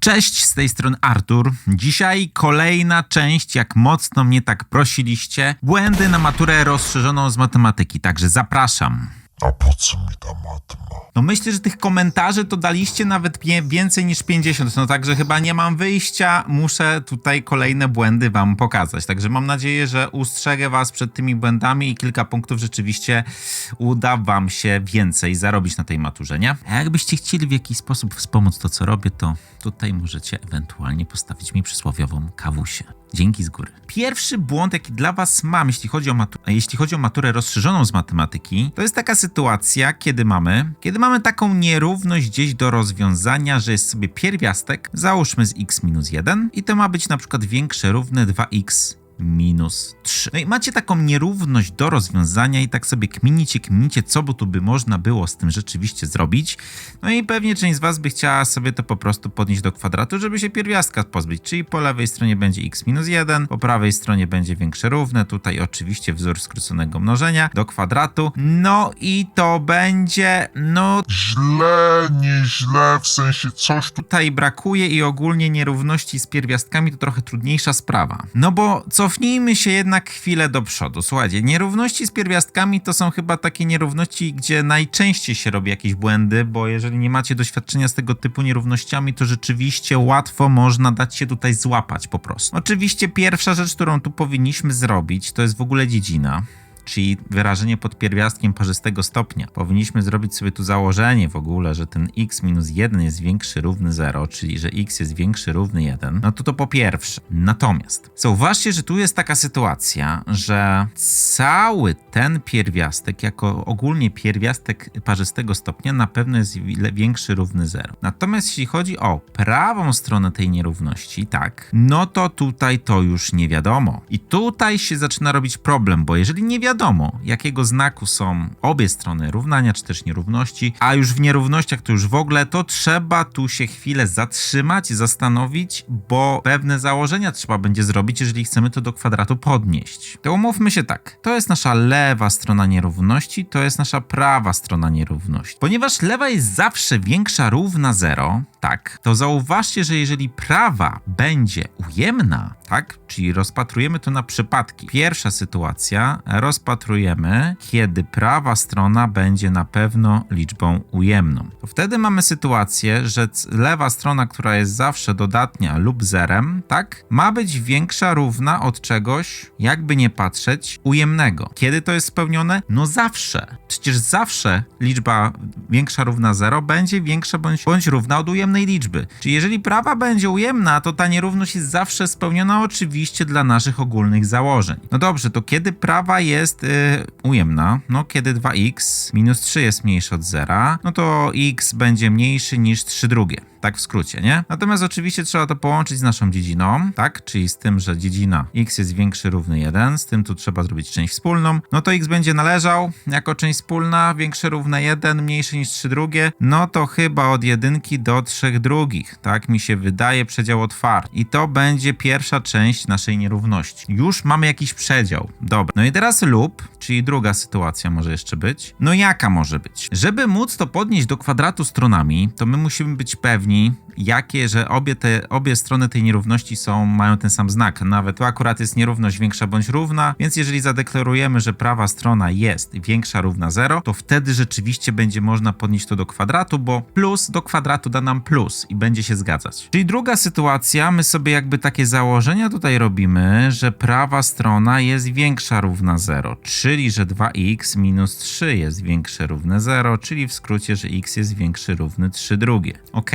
Cześć, z tej strony Artur. Dzisiaj kolejna część, jak mocno mnie tak prosiliście, błędy na maturę rozszerzoną z matematyki, także zapraszam. A po co mi ta matma? No myślę, że tych komentarzy to daliście nawet więcej niż 50, no także chyba nie mam wyjścia, muszę tutaj kolejne błędy wam pokazać. Także mam nadzieję, że ustrzegę was przed tymi błędami i kilka punktów rzeczywiście uda wam się więcej zarobić na tej maturze, nie? A jakbyście chcieli w jakiś sposób wspomóc to, co robię, to tutaj możecie ewentualnie postawić mi przysłowiową kawusię. Dzięki z góry. Pierwszy błąd, jaki dla Was mam, jeśli chodzi, o matu- jeśli chodzi o maturę rozszerzoną z matematyki, to jest taka sytuacja, kiedy mamy, kiedy mamy taką nierówność gdzieś do rozwiązania, że jest sobie pierwiastek, załóżmy z x minus 1 i to ma być na przykład większe równe 2x minus 3. No i macie taką nierówność do rozwiązania i tak sobie kminicie, kminicie, co by tu by można było z tym rzeczywiście zrobić. No i pewnie część z was by chciała sobie to po prostu podnieść do kwadratu, żeby się pierwiastka pozbyć, czyli po lewej stronie będzie x minus 1, po prawej stronie będzie większe równe, tutaj oczywiście wzór skróconego mnożenia do kwadratu, no i to będzie, no Źle, nieźle, w sensie coś tu... tutaj brakuje i ogólnie nierówności z pierwiastkami to trochę trudniejsza sprawa. No bo cofnijmy się jednak chwilę do przodu. Słuchajcie, nierówności z pierwiastkami to są chyba takie nierówności, gdzie najczęściej się robi jakieś błędy, bo jeżeli nie macie doświadczenia z tego typu nierównościami, to rzeczywiście łatwo można dać się tutaj złapać po prostu. Oczywiście pierwsza rzecz, którą tu powinniśmy zrobić, to jest w ogóle dziedzina czyli wyrażenie pod pierwiastkiem parzystego stopnia. Powinniśmy zrobić sobie tu założenie w ogóle, że ten x minus 1 jest większy równy 0, czyli że x jest większy równy 1. No to to po pierwsze. Natomiast zauważcie, że tu jest taka sytuacja, że cały ten pierwiastek, jako ogólnie pierwiastek parzystego stopnia, na pewno jest wi- większy równy 0. Natomiast jeśli chodzi o prawą stronę tej nierówności, tak, no to tutaj to już nie wiadomo. I tutaj się zaczyna robić problem, bo jeżeli nie wiadomo, jakiego znaku są obie strony równania, czy też nierówności, a już w nierównościach to już w ogóle, to trzeba tu się chwilę zatrzymać, zastanowić, bo pewne założenia trzeba będzie zrobić, jeżeli chcemy to do kwadratu podnieść. To umówmy się tak, to jest nasza lewa strona nierówności, to jest nasza prawa strona nierówności. Ponieważ lewa jest zawsze większa równa 0, tak, to zauważcie, że jeżeli prawa będzie ujemna, tak, czyli rozpatrujemy to na przypadki. Pierwsza sytuacja rozpatrujemy, kiedy prawa strona będzie na pewno liczbą ujemną. To wtedy mamy sytuację, że lewa strona, która jest zawsze dodatnia lub zerem, tak, ma być większa równa od czegoś, jakby nie patrzeć, ujemnego. Kiedy to jest spełnione? No zawsze. Przecież zawsze liczba większa równa 0 będzie większa bądź, bądź równa od ujemnej liczby. Czyli jeżeli prawa będzie ujemna, to ta nierówność jest zawsze spełniona oczywiście dla naszych ogólnych założeń. No dobrze, to kiedy prawa jest y, ujemna? No kiedy 2x minus 3 jest mniejsze od 0, no to x będzie mniejszy niż 3 drugie. Tak w skrócie, nie? Natomiast oczywiście trzeba to połączyć z naszą dziedziną, tak? Czyli z tym, że dziedzina x jest większy równy 1, z tym tu trzeba zrobić część wspólną. No to x będzie należał jako część wspólna, większe równe 1, mniejsze niż 3 drugie. No to chyba od jedynki do 3 drugich, tak mi się wydaje, przedział otwarty. I to będzie pierwsza część naszej nierówności. Już mamy jakiś przedział. Dobra. No i teraz lub, czyli druga sytuacja może jeszcze być. No jaka może być? Żeby móc to podnieść do kwadratu stronami, to my musimy być pewni, jakie, że obie te, obie strony tej nierówności są, mają ten sam znak. Nawet tu akurat jest nierówność większa bądź równa, więc jeżeli zadeklarujemy, że prawa strona jest większa równa 0, to wtedy rzeczywiście będzie można podnieść to do kwadratu, bo plus do kwadratu da nam plus i będzie się zgadzać. Czyli druga sytuacja, my sobie jakby takie założenia tutaj robimy, że prawa strona jest większa równa 0, czyli że 2x minus 3 jest większe równe 0, czyli w skrócie, że x jest większy równy 3 drugie. Ok?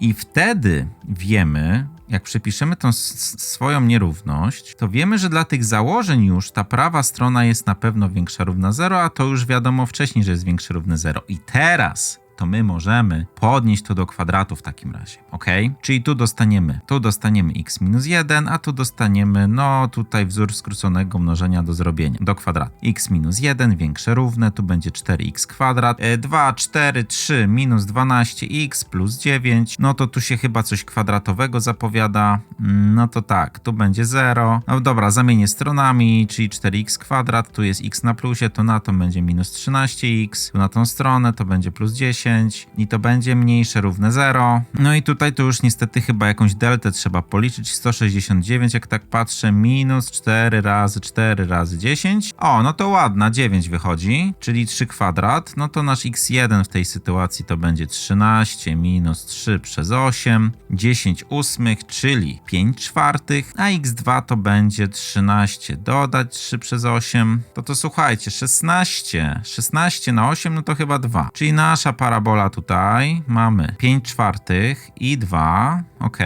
I wtedy wiemy, jak przepiszemy tą swoją nierówność, to wiemy, że dla tych założeń już ta prawa strona jest na pewno większa równa 0, a to już wiadomo wcześniej, że jest większy równy 0. I teraz to my możemy podnieść to do kwadratu w takim razie, ok? Czyli tu dostaniemy, tu dostaniemy x minus 1, a tu dostaniemy, no tutaj wzór skróconego mnożenia do zrobienia, do kwadratu. x minus 1 większe równe, tu będzie 4x kwadrat, e, 2, 4, 3 minus 12x plus 9, no to tu się chyba coś kwadratowego zapowiada, Mm, no to tak, tu będzie 0, no dobra, zamienię stronami, czyli 4x kwadrat, tu jest x na plusie, to na to będzie minus 13x, tu na tą stronę to będzie plus 10, 10 i to będzie mniejsze równe 0. No i tutaj to już niestety chyba jakąś deltę trzeba policzyć. 169, jak tak patrzę, minus 4 razy 4 razy 10. O, no to ładna, 9 wychodzi, czyli 3 kwadrat. No to nasz x1 w tej sytuacji to będzie 13 minus 3 przez 8, 10 ósmych, czyli 5 czwartych, a x2 to będzie 13 dodać 3 przez 8. To to słuchajcie, 16. 16 na 8 no to chyba 2. Czyli nasza parabola tutaj mamy 5 czwartych i 2. Ok.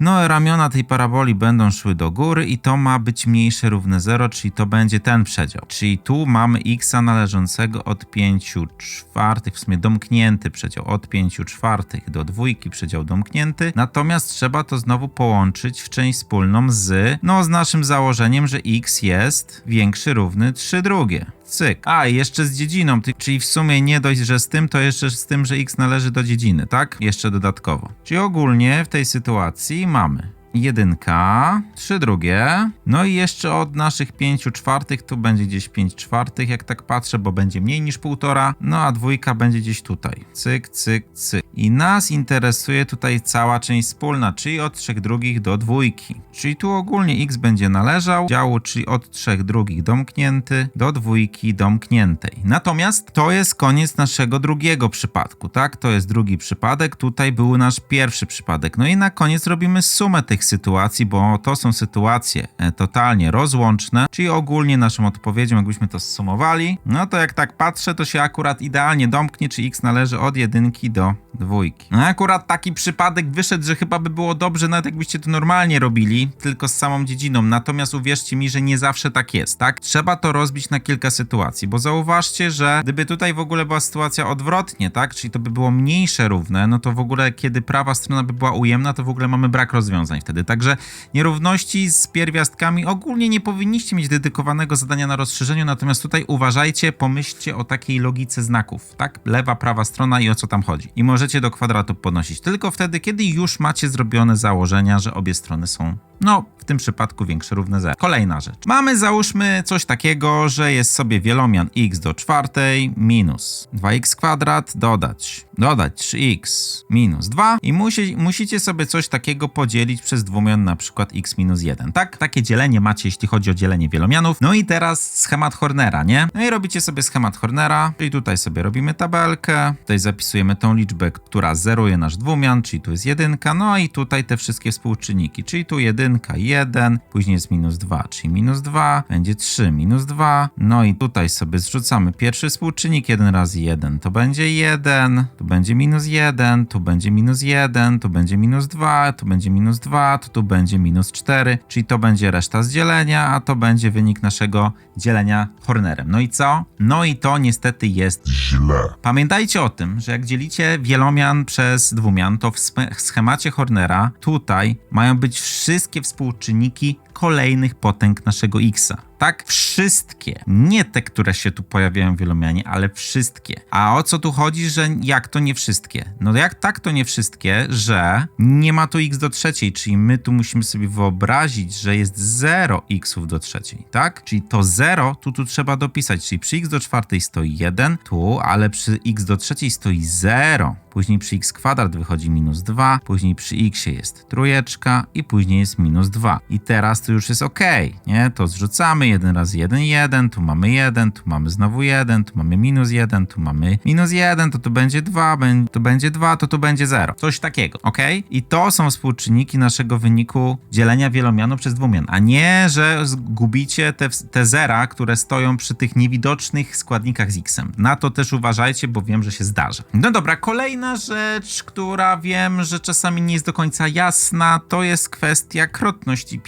No ramiona tej paraboli będą szły do góry i to ma być mniejsze równe 0, czyli to będzie ten przedział. Czyli tu mamy x należącego od 5 czwartych, w sumie domknięty przedział od 5 czwartych do dwójki przedział domknięty. Natomiast trzeba to znowu połączyć w część wspólną z, no z naszym założeniem, że x jest większy równy 3 drugie. Cyk. A, jeszcze z dziedziną, czyli w sumie nie dość, że z tym, to jeszcze z tym, że x należy do dziedziny, tak? Jeszcze dodatkowo. Czyli ogólnie w tej sytuacji mamy jedynka, trzy drugie, no i jeszcze od naszych pięciu czwartych tu będzie gdzieś pięć czwartych, jak tak patrzę, bo będzie mniej niż półtora, no a dwójka będzie gdzieś tutaj. Cyk, cyk, cyk. I nas interesuje tutaj cała część wspólna, czyli od trzech drugich do dwójki. Czyli tu ogólnie x będzie należał działu, czyli od trzech drugich domknięty do dwójki domkniętej. Natomiast to jest koniec naszego drugiego przypadku, tak? To jest drugi przypadek, tutaj był nasz pierwszy przypadek. No i na koniec robimy sumę tych sytuacji, bo to są sytuacje e, totalnie rozłączne, czyli ogólnie naszą odpowiedzią, jakbyśmy to zsumowali, no to jak tak patrzę, to się akurat idealnie domknie, czy x należy od jedynki do dwójki. No akurat taki przypadek wyszedł, że chyba by było dobrze, nawet jakbyście to normalnie robili, tylko z samą dziedziną. Natomiast uwierzcie mi, że nie zawsze tak jest, tak? Trzeba to rozbić na kilka sytuacji, bo zauważcie, że gdyby tutaj w ogóle była sytuacja odwrotnie, tak? Czyli to by było mniejsze równe, no to w ogóle kiedy prawa strona by była ujemna, to w ogóle mamy brak rozwiązań wtedy. Także nierówności z pierwiastkami ogólnie nie powinniście mieć dedykowanego zadania na rozszerzeniu, natomiast tutaj uważajcie, pomyślcie o takiej logice znaków, tak? Lewa, prawa strona i o co tam chodzi. I możecie do kwadratu podnosić tylko wtedy, kiedy już macie zrobione założenia, że obie strony są, no, w tym przypadku większe równe 0. Kolejna rzecz. Mamy, załóżmy, coś takiego, że jest sobie wielomian x do czwartej minus 2x kwadrat dodać, dodać 3x minus 2 i musi, musicie sobie coś takiego podzielić przez dwumian na przykład x minus 1, tak? Takie dzielenie macie, jeśli chodzi o dzielenie wielomianów. No i teraz schemat Hornera, nie? No i robicie sobie schemat Hornera, czyli tutaj sobie robimy tabelkę, tutaj zapisujemy tą liczbę, która zeruje nasz dwumian, czyli tu jest jedynka, no i tutaj te wszystkie współczynniki, czyli tu jedynka, 1, później jest minus 2, czyli minus 2, będzie 3, minus 2, no i tutaj sobie zrzucamy pierwszy współczynnik, 1 razy 1 to będzie 1, tu będzie minus 1, tu będzie minus 1, tu będzie minus 2, tu będzie minus 2, to tu będzie minus 4, czyli to będzie reszta z dzielenia, a to będzie wynik naszego dzielenia Hornerem. No i co? No i to niestety jest Źle. Pamiętajcie o tym, że jak dzielicie wielomian przez dwumian, to w schemacie Hornera tutaj mają być wszystkie współczynniki kolejnych potęg naszego x. Tak? Wszystkie. Nie te, które się tu pojawiają w wielomianie, ale wszystkie. A o co tu chodzi, że jak to nie wszystkie? No jak tak to nie wszystkie, że nie ma tu x do trzeciej, czyli my tu musimy sobie wyobrazić, że jest 0 xów do trzeciej, tak? Czyli to 0 tu, tu trzeba dopisać, czyli przy x do czwartej stoi 1 tu, ale przy x do trzeciej stoi 0. Później przy x kwadrat wychodzi minus 2, później przy x jest trójeczka i później jest minus 2. I teraz to już jest ok, nie? To zrzucamy 1 razy 1, 1, tu mamy 1, tu mamy znowu 1, tu mamy minus 1, tu mamy minus 1, to tu będzie 2, bę- tu będzie 2, to tu będzie 0. Coś takiego, ok? I to są współczynniki naszego wyniku dzielenia wielomianu przez dwumian, a nie, że zgubicie te, te zera, które stoją przy tych niewidocznych składnikach z x-em. Na to też uważajcie, bo wiem, że się zdarza. No dobra, kolejna rzecz, która wiem, że czasami nie jest do końca jasna, to jest kwestia krotności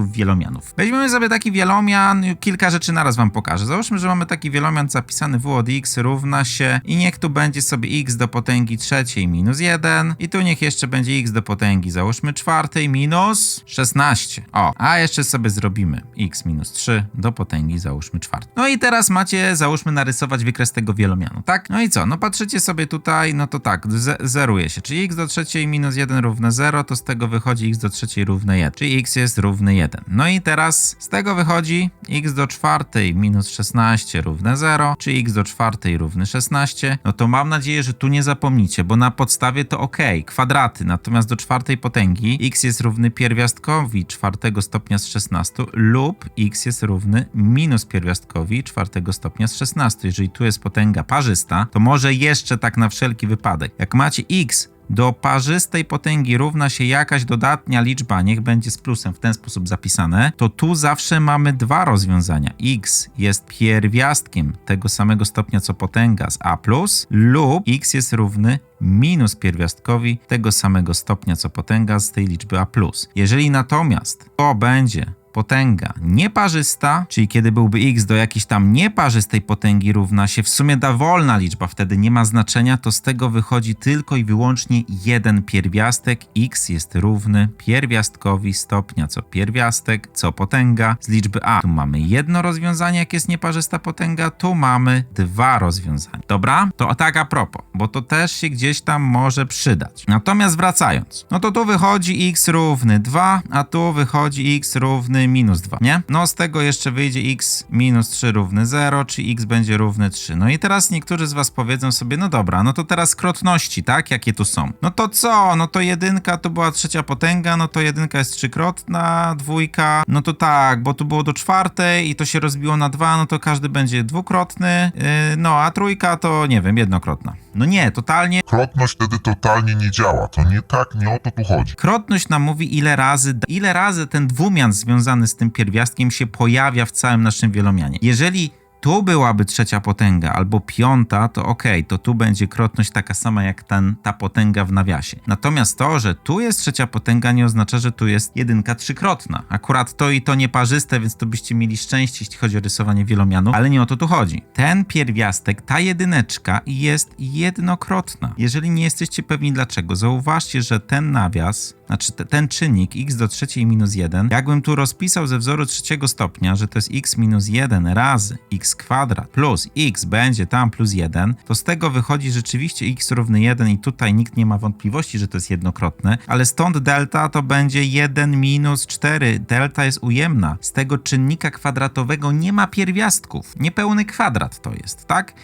pierwiastków wielomianów. Weźmiemy sobie taki wielomian, kilka rzeczy naraz wam pokażę. Załóżmy, że mamy taki wielomian zapisany w od x równa się i niech tu będzie sobie x do potęgi trzeciej minus 1 i tu niech jeszcze będzie x do potęgi załóżmy czwartej minus 16. O, a jeszcze sobie zrobimy x minus 3 do potęgi załóżmy czwartej. No i teraz macie załóżmy narysować wykres tego wielomianu, tak? No i co? No patrzycie sobie tutaj, no to tak, ze- zeruje się, czyli x do trzeciej minus 1 równe 0, to z tego wychodzi x do trzeciej równe 1, czyli x jest równy 1. No i teraz z tego wychodzi? x do czwartej minus 16 równe 0, czy x do czwartej równy 16? No to mam nadzieję, że tu nie zapomnicie, bo na podstawie to ok, kwadraty, natomiast do czwartej potęgi x jest równy pierwiastkowi czwartego stopnia z 16 lub x jest równy minus pierwiastkowi czwartego stopnia z 16. Jeżeli tu jest potęga parzysta, to może jeszcze tak na wszelki wypadek. Jak macie x do parzystej potęgi równa się jakaś dodatnia liczba, niech będzie z plusem w ten sposób zapisane, to tu zawsze mamy dwa rozwiązania. x jest pierwiastkiem tego samego stopnia co potęga z a plus lub x jest równy minus pierwiastkowi tego samego stopnia co potęga z tej liczby a plus. Jeżeli natomiast to będzie potęga nieparzysta, czyli kiedy byłby x do jakiejś tam nieparzystej potęgi równa się w sumie dowolna liczba, wtedy nie ma znaczenia, to z tego wychodzi tylko i wyłącznie jeden pierwiastek. x jest równy pierwiastkowi stopnia co pierwiastek, co potęga z liczby a. Tu mamy jedno rozwiązanie, jak jest nieparzysta potęga, tu mamy dwa rozwiązania. Dobra? To tak a propos, bo to też się gdzieś tam może przydać. Natomiast wracając, no to tu wychodzi x równy 2, a tu wychodzi x równy minus 2, nie? No z tego jeszcze wyjdzie x minus 3 równy 0, czy x będzie równy 3. No i teraz niektórzy z was powiedzą sobie, no dobra, no to teraz krotności, tak? Jakie tu są? No to co? No to jedynka to była trzecia potęga, no to jedynka jest trzykrotna, dwójka, no to tak, bo tu było do czwartej i to się rozbiło na dwa, no to każdy będzie dwukrotny, yy, no a trójka to nie wiem, jednokrotna. No nie, totalnie Krotność wtedy totalnie nie działa. To nie tak, nie o to tu chodzi. Krotność nam mówi, ile razy, ile razy ten dwumian związany z tym pierwiastkiem się pojawia w całym naszym wielomianie. Jeżeli tu byłaby trzecia potęga albo piąta, to okej, to tu będzie krotność taka sama jak ten, ta potęga w nawiasie. Natomiast to, że tu jest trzecia potęga, nie oznacza, że tu jest jedynka trzykrotna. Akurat to i to nieparzyste, więc to byście mieli szczęście, jeśli chodzi o rysowanie wielomianu, ale nie o to tu chodzi. Ten pierwiastek, ta jedyneczka jest jednokrotna. Jeżeli nie jesteście pewni dlaczego, zauważcie, że ten nawias, znaczy te, ten czynnik x do trzeciej minus 1, jakbym tu rozpisał ze wzoru trzeciego stopnia, że to jest x minus 1 razy x kwadrat plus x będzie tam plus 1, to z tego wychodzi rzeczywiście x równy 1 i tutaj nikt nie ma wątpliwości, że to jest jednokrotne, ale stąd delta to będzie 1 minus 4. Delta jest ujemna. Z tego czynnika kwadratowego nie ma pierwiastków. Niepełny kwadrat to jest, tak?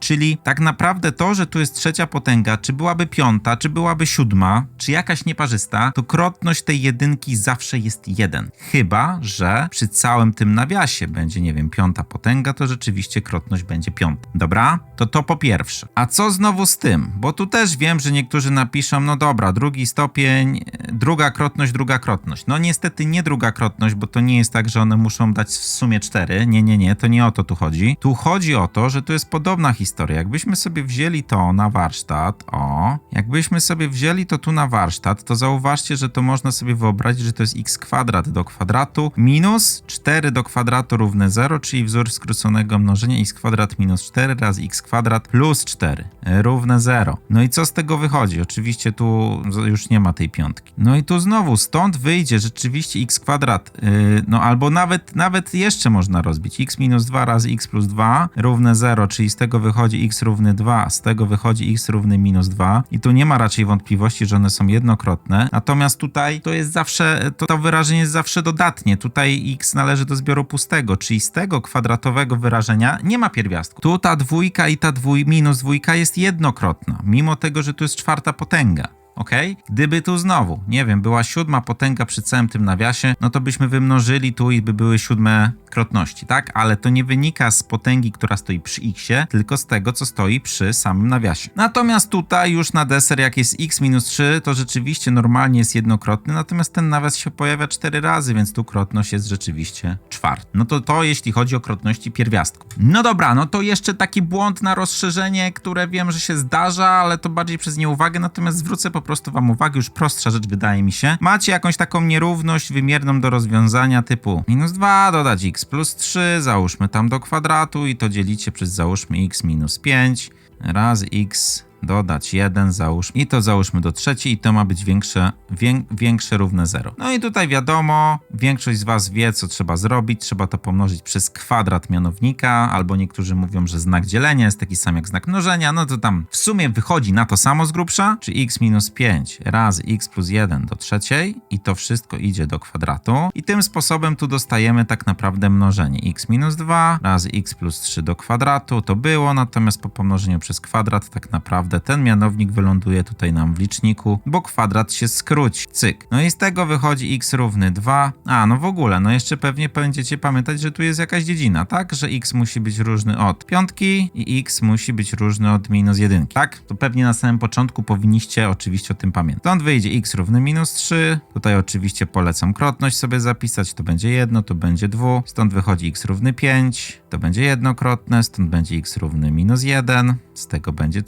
Czyli tak naprawdę to, że tu jest trzecia potęga, czy byłaby piąta, czy byłaby siódma, czy jakaś nieparzysta, to krotność tej jedynki zawsze jest jeden. Chyba, że przy całym tym nawiasie będzie, nie wiem, piąta potęga, to rzeczywiście krotność będzie piąta. Dobra? To to po pierwsze. A co znowu z tym? Bo tu też wiem, że niektórzy napiszą, no dobra, drugi stopień, e, druga krotność, druga krotność. No niestety nie druga krotność, bo to nie jest tak, że one muszą dać w sumie cztery. Nie, nie, nie, to nie o to tu chodzi. Tu chodzi o to, że tu jest podobna historia. Jakbyśmy sobie wzięli to na warsztat, o, jakbyśmy sobie wzięli to tu na warsztat, to zauważcie, że to można sobie wyobrazić, że to jest x kwadrat do kwadratu minus 4 do kwadratu równe 0, czyli wzór skróconego mnożenia x kwadrat minus 4 razy x kwadrat plus 4 równe 0. No i co z tego wychodzi? Oczywiście tu już nie ma tej piątki. No i tu znowu stąd wyjdzie rzeczywiście x kwadrat, yy, no albo nawet, nawet jeszcze można rozbić x minus 2 razy x plus 2 równe 0, czyli z tego wychodzi x równy 2, z tego wychodzi x równy minus 2 i tu nie ma raczej wątpliwości, że one są jednokrotne. Natomiast tutaj to jest zawsze, to, to wyrażenie jest zawsze dodatnie. Tutaj x należy do zbioru pustego, czyli z tego kwadratowego wyrażenia nie ma pierwiastku. Tu ta dwójka i ta dwój, minus dwójka jest jednokrotna, mimo tego, że tu jest czwarta potęga. Ok? Gdyby tu znowu, nie wiem, była siódma potęga przy całym tym nawiasie, no to byśmy wymnożyli tu i by były siódme krotności, tak? Ale to nie wynika z potęgi, która stoi przy x, tylko z tego, co stoi przy samym nawiasie. Natomiast tutaj już na deser, jak jest x minus 3, to rzeczywiście normalnie jest jednokrotny, natomiast ten nawias się pojawia cztery razy, więc tu krotność jest rzeczywiście czwarta. No to to jeśli chodzi o krotności pierwiastków. No dobra, no to jeszcze taki błąd na rozszerzenie, które wiem, że się zdarza, ale to bardziej przez nieuwagę, natomiast zwrócę po prostu wam uwagę, już prostsza rzecz wydaje mi się. Macie jakąś taką nierówność wymierną do rozwiązania typu minus 2 dodać x plus 3, załóżmy tam do kwadratu i to dzielicie przez załóżmy x minus 5 razy x dodać 1, załóż i to załóżmy do trzeciej i to ma być większe, wię, większe równe 0. No i tutaj wiadomo, większość z was wie, co trzeba zrobić. Trzeba to pomnożyć przez kwadrat mianownika, albo niektórzy mówią, że znak dzielenia jest taki sam jak znak mnożenia, no to tam w sumie wychodzi na to samo z grubsza, czy x minus 5 razy x plus 1 do trzeciej i to wszystko idzie do kwadratu i tym sposobem tu dostajemy tak naprawdę mnożenie x minus 2 razy x plus 3 do kwadratu, to było, natomiast po pomnożeniu przez kwadrat tak naprawdę ten mianownik wyląduje tutaj nam w liczniku, bo kwadrat się skróci, cyk. No i z tego wychodzi x równy 2, a no w ogóle, no jeszcze pewnie będziecie pamiętać, że tu jest jakaś dziedzina, tak? Że x musi być różny od piątki i x musi być różny od minus jedynki, tak? To pewnie na samym początku powinniście oczywiście o tym pamiętać. Stąd wyjdzie x równy minus 3, tutaj oczywiście polecam krotność sobie zapisać, to będzie jedno, to będzie 2, stąd wychodzi x równy 5, to będzie jednokrotne, stąd będzie x równy minus 1, z tego będzie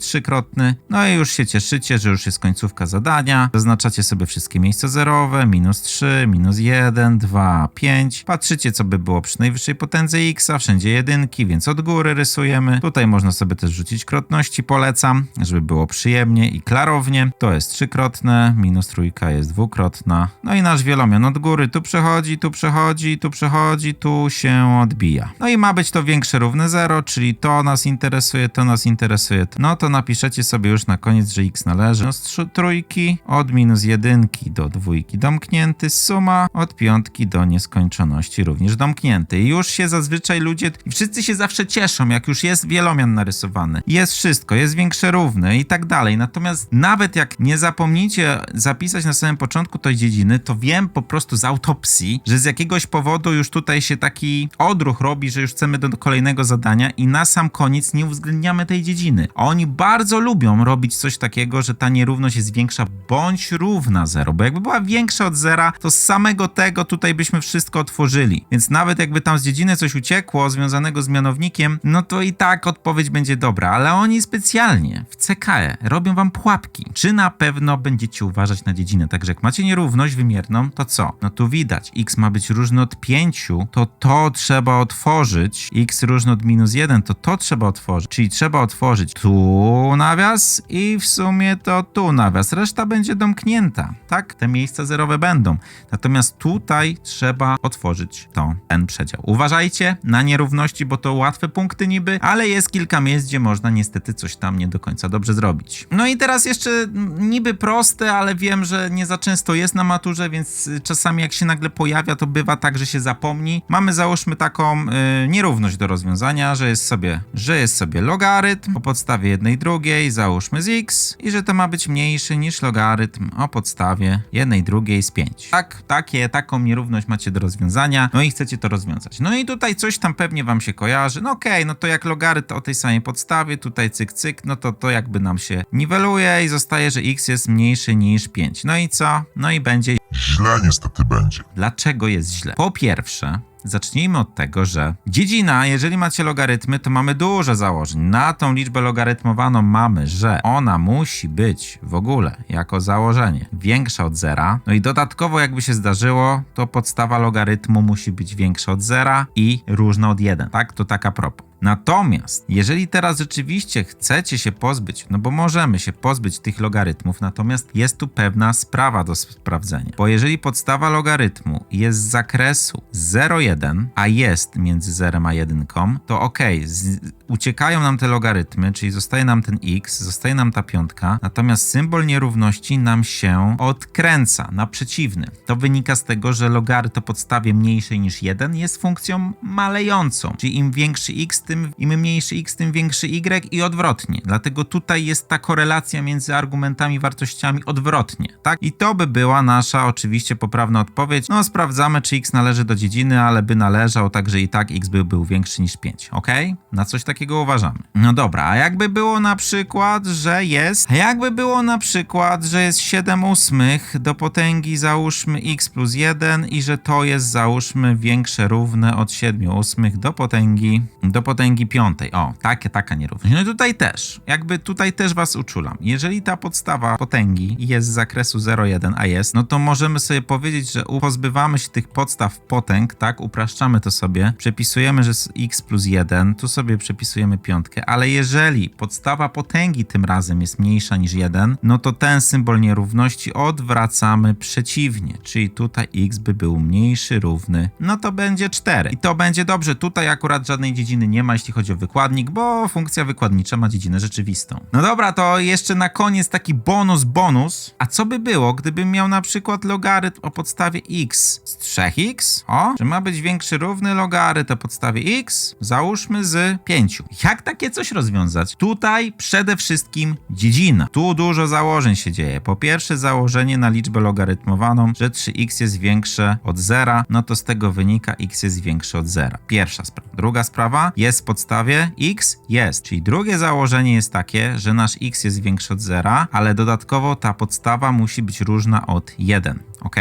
trzykrotny, no i już się cieszycie, że już jest końcówka zadania, zaznaczacie sobie wszystkie miejsca zerowe, minus 3, minus 1, 2, 5, patrzycie co by było przy najwyższej potędze x, wszędzie jedynki, więc od góry rysujemy, tutaj można sobie też rzucić krotności, polecam, żeby było przyjemnie i klarownie, to jest trzykrotne, minus trójka jest dwukrotna, no i nasz wielomian od góry tu przechodzi, tu przechodzi, tu przechodzi, tu się odbija. No i ma być to większe równe 0, czyli to nas interesuje, to nas interesuje. No to napiszecie sobie już na koniec, że x należy trzy- trójki, od minus jedynki do dwójki domknięty, suma od piątki do nieskończoności również domknięty. I już się zazwyczaj ludzie, wszyscy się zawsze cieszą, jak już jest wielomian narysowany. Jest wszystko, jest większe równe i tak dalej. Natomiast nawet jak nie zapomnicie zapisać na samym początku tej dziedziny, to wiem po prostu z autopsji, że z jakiegoś powodu już tutaj się taki odruch robi, że już chcemy do kolejnego zadania i na sam koniec nie uwzględniamy tej dziedziny. Oni bardzo lubią robić coś takiego, że ta nierówność jest większa bądź równa zero, bo jakby była większa od zera, to z samego tego tutaj byśmy wszystko otworzyli. Więc nawet jakby tam z dziedziny coś uciekło związanego z mianownikiem, no to i tak odpowiedź będzie dobra, ale oni specjalnie w CKE robią wam pułapki. Czy na pewno będziecie uważać na dziedzinę? Także jak macie nierówność wymierną, to co? No tu widać, x ma być różny od 5, to to trzeba otworzyć, x różny od minus 1, to to trzeba otworzyć, czyli trzeba otworzyć tu nawias i w sumie to tu nawias, reszta będzie domknięta, tak? Te miejsca zerowe będą. Natomiast tutaj trzeba otworzyć to, ten przedział. Uważajcie na nierówności, bo to łatwe punkty niby, ale jest kilka miejsc, gdzie można niestety coś tam nie do końca dobrze zrobić. No i teraz jeszcze niby proste, ale wiem, że nie za często jest na maturze, więc czasami jak się nagle pojawia, to bywa tak, że się zapomni. Mamy załóżmy taką y, nierówność do rozwiązania, że jest sobie, że jest sobie logarytm o podstawie jednej drugiej, załóżmy z x i że to ma być mniejszy niż logarytm o podstawie jednej drugiej z 5. Tak, takie, taką nierówność macie do rozwiązania, no i chcecie to rozwiązać. No i tutaj coś tam pewnie wam się kojarzy, no okej, no to jak logarytm o tej samej podstawie, tutaj cyk, cyk, no to to jakby nam się niweluje i zostaje, że x jest mniejszy niż 5. No i co? No i będzie Źle niestety będzie. Dlaczego jest źle? Po pierwsze, zacznijmy od tego, że dziedzina, jeżeli macie logarytmy, to mamy dużo założeń. Na tą liczbę logarytmowaną mamy, że ona musi być w ogóle jako założenie większa od zera. No i dodatkowo, jakby się zdarzyło, to podstawa logarytmu musi być większa od zera i różna od 1. Tak? To taka propos. Natomiast, jeżeli teraz rzeczywiście chcecie się pozbyć, no bo możemy się pozbyć tych logarytmów, natomiast jest tu pewna sprawa do sprawdzenia. Bo jeżeli podstawa logarytmu jest z zakresu 0,1, a jest między 0 a 1, to ok, z, uciekają nam te logarytmy, czyli zostaje nam ten x, zostaje nam ta piątka, natomiast symbol nierówności nam się odkręca na przeciwny. To wynika z tego, że logarytm o podstawie mniejszej niż 1 jest funkcją malejącą, czyli im większy x, tym im mniejszy x, tym większy y i odwrotnie. Dlatego tutaj jest ta korelacja między argumentami, wartościami odwrotnie, tak? I to by była nasza oczywiście poprawna odpowiedź. No sprawdzamy, czy x należy do dziedziny, ale by należał, także i tak x by był większy niż 5, ok? Na coś takiego uważamy. No dobra, a jakby było na przykład, że jest, jakby było na przykład, że jest 7 ósmych do potęgi załóżmy x plus 1 i że to jest załóżmy większe równe od 7 ósmych do potęgi, do potęgi potęgi piątej. O, takie, taka nierówność. No i tutaj też, jakby tutaj też was uczulam. Jeżeli ta podstawa potęgi jest z zakresu 0,1, a jest, no to możemy sobie powiedzieć, że pozbywamy się tych podstaw potęg, tak? Upraszczamy to sobie, przepisujemy, że jest x plus 1, tu sobie przepisujemy piątkę, ale jeżeli podstawa potęgi tym razem jest mniejsza niż 1, no to ten symbol nierówności odwracamy przeciwnie, czyli tutaj x by był mniejszy, równy, no to będzie 4. I to będzie dobrze, tutaj akurat żadnej dziedziny nie ma, jeśli chodzi o wykładnik, bo funkcja wykładnicza ma dziedzinę rzeczywistą. No dobra, to jeszcze na koniec taki bonus, bonus. A co by było, gdybym miał na przykład logarytm o podstawie x z 3x? O, że ma być większy, równy logarytm o podstawie x? Załóżmy z 5. Jak takie coś rozwiązać? Tutaj przede wszystkim dziedzina. Tu dużo założeń się dzieje. Po pierwsze założenie na liczbę logarytmowaną, że 3x jest większe od 0, no to z tego wynika x jest większe od 0. Pierwsza sprawa. Druga sprawa jest w podstawie x jest, czyli drugie założenie jest takie, że nasz x jest większy od 0, ale dodatkowo ta podstawa musi być różna od 1. Ok?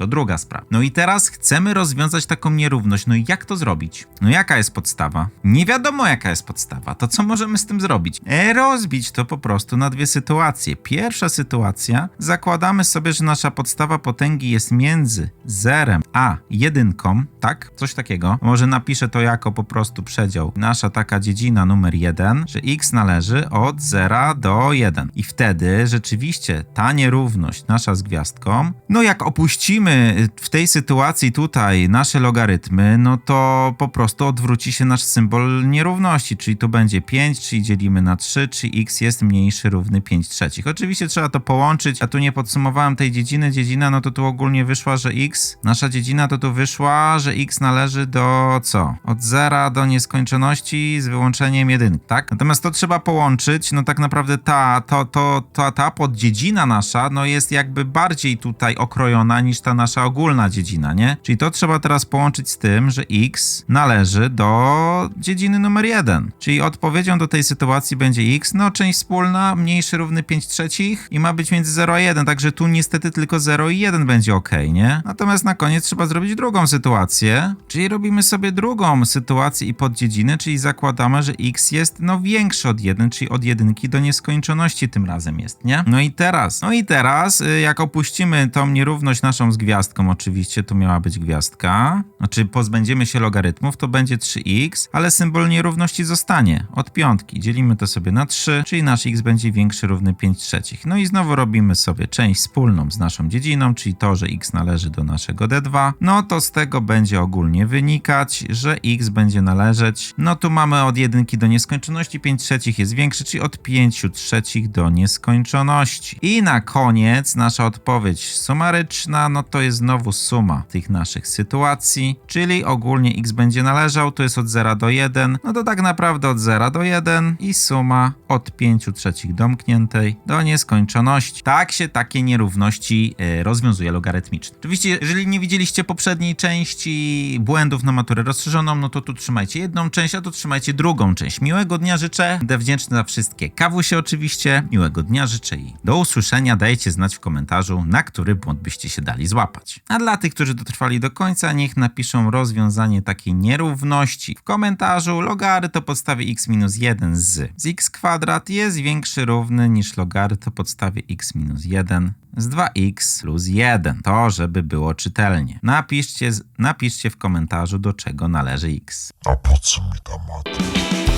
To druga sprawa. No i teraz chcemy rozwiązać taką nierówność. No i jak to zrobić? No jaka jest podstawa? Nie wiadomo jaka jest podstawa. To co możemy z tym zrobić? E, rozbić to po prostu na dwie sytuacje. Pierwsza sytuacja, zakładamy sobie, że nasza podstawa potęgi jest między zerem a jedynką, tak? Coś takiego. Może napiszę to jako po prostu przedział. Nasza taka dziedzina numer 1, że x należy od 0 do 1. I wtedy rzeczywiście ta nierówność nasza z gwiazdką, no jak opuścimy w tej sytuacji tutaj nasze logarytmy, no to po prostu odwróci się nasz symbol nierówności, czyli tu będzie 5, czyli dzielimy na 3, czy x jest mniejszy, równy 5 trzecich. Oczywiście trzeba to połączyć, a tu nie podsumowałem tej dziedziny. Dziedzina, no to tu ogólnie wyszła, że x, nasza dziedzina to tu wyszła, że x należy do co? Od 0 do nieskończoności z wyłączeniem jedynki, tak? Natomiast to trzeba połączyć, no tak naprawdę ta, to, to, ta, ta poddziedzina nasza, no jest jakby bardziej tutaj okrojona niż ta nasza ogólna dziedzina, nie? Czyli to trzeba teraz połączyć z tym, że x należy do dziedziny numer 1. Czyli odpowiedzią do tej sytuacji będzie x, no część wspólna, mniejszy równy 5 trzecich i ma być między 0 a 1, także tu niestety tylko 0 i 1 będzie ok, nie? Natomiast na koniec trzeba zrobić drugą sytuację, czyli robimy sobie drugą sytuację i poddziedzinę, czyli zakładamy, że x jest no większy od 1, czyli od jedynki do nieskończoności tym razem jest, nie? No i teraz, no i teraz, y, jak opuścimy tą nierówność naszą z gwiazdką, oczywiście tu miała być gwiazdka, znaczy pozbędziemy się logarytmów, to będzie 3x, ale symbol nierówności zostanie od piątki. Dzielimy to sobie na 3, czyli nasz x będzie większy, równy 5 trzecich. No i znowu robimy sobie część wspólną z naszą dziedziną, czyli to, że x należy do naszego d2, no to z tego będzie ogólnie wynikać, że x będzie należeć, no tu mamy od jedynki do nieskończoności, 5 trzecich jest większy, czyli od 5 trzecich do nieskończoności. I na koniec nasza odpowiedź sumaryczna, no to jest znowu suma tych naszych sytuacji, czyli ogólnie x będzie należał, to jest od 0 do 1, no to tak naprawdę od 0 do 1 i suma od 5 trzecich domkniętej do nieskończoności. Tak się takie nierówności e, rozwiązuje logarytmicznie. Oczywiście, jeżeli nie widzieliście poprzedniej części błędów na maturę rozszerzoną, no to tu trzymajcie jedną część, a tu trzymajcie drugą część. Miłego dnia życzę, będę wdzięczny za wszystkie. Kawusie oczywiście, miłego dnia życzę i do usłyszenia. Dajcie znać w komentarzu, na który błąd byście się dali złapać. A dla tych, którzy dotrwali do końca, niech napiszą rozwiązanie takiej nierówności. W komentarzu logarytm podstawie x minus 1 z, z x kwadrat jest większy równy niż logarytm podstawie x minus 1 z 2x plus 1. To, żeby było czytelnie. Napiszcie, napiszcie w komentarzu, do czego należy x. A po co mi ta matka?